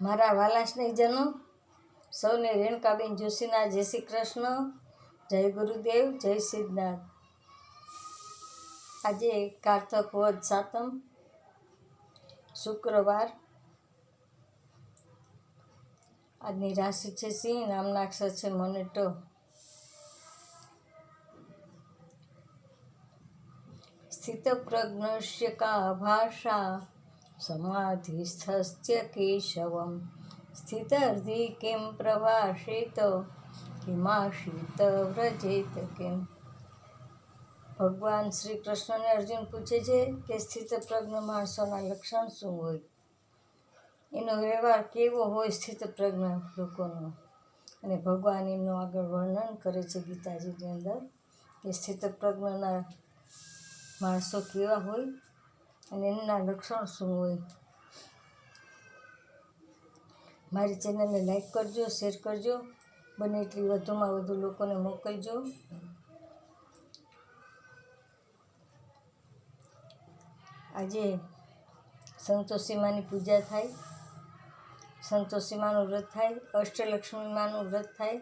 મારા વાલા સ્નેહજનો, સૌને રેણકાબેન જોશીના જય શ્રી કૃષ્ણ, જય ગુરુદેવ, જય સિદ્ધનાથ. આજે કારતક વદ સાતમ, શુક્રવાર. આજની રાશિ છે સિંહ, નામના અક્ષર છે મને ટ સ્થિતપ્રજ્ઞસ્ય કા ભાષા સમાધિસ્થસ્ય કેશવમ સ્થિતર્ધિ કિમ પ્રભાષેત કિમાશિત વ્રજેત કેમ ભગવાન શ્રી કૃષ્ણને અર્જુન પૂછે છે કે સ્થિત પ્રજ્ઞ માણસોના લક્ષણ શું હોય? એનો વ્યવહાર કેવો હોય સ્થિત પ્રજ્ઞ લોકોનો? અને ભગવાન એમનું આગળ વર્ણન કરે છે ગીતાજીની અંદર કે સ્થિત પ્રજ્ઞના માણસો કેવા હોય? અને એમના લક્ષણ શું હોય? મારી ચેનલને લાઈક કરજો શેર કરજો. બને એટલી વધુમાં વધુ લોકોને મોકલજો. આજે સંતોષીમાની પૂજા થાય. સંતોષી માનું વ્રત થાય. અષ્ટલક્ષ્મી માનું વ્રત થાય.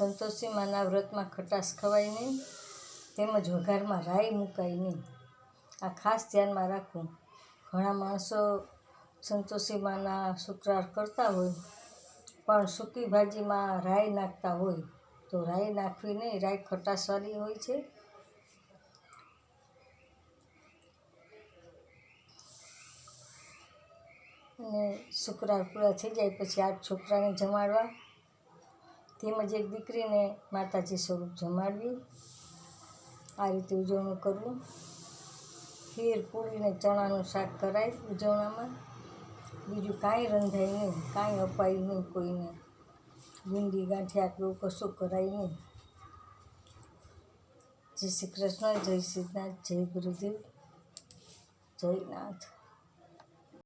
સંતોષી માના વ્રતમાં ખટાશ ખવાય નહીં, તેમજ વઘારમાં રાઈ મુકાય નહીં. આ ખાસ ધ્યાનમાં રાખવું. ઘણા માણસો સંતોષી માના શુક્રાર કરતા હોય, પણ સૂકી ભાજીમાં રાઈ નાખતા હોય, તો રાઈ નાખવી નહીં રાઈ ખટાશવાળી હોય છે. અને શુક્રાર પૂરા થઈ જાય પછી આઠ છોકરાને જમાડવા તેમજ એક દીકરીને માતાજી સ્વરૂપ જમાડવી. આ રીતે ઉજવણું કરવું. ખીર પૂરીને ચણાનું શાક કરાય ઉજવણામાં. બીજું કાંઈ રંધાય નહીં, કાંઈ અપાય નહીં કોઈને. ગુંડી ગાંઠિયા કે કશું કરાય નહીં. જય શ્રી કૃષ્ણ, જય શ્રીનાથ, જય ગુરુદેવ, જય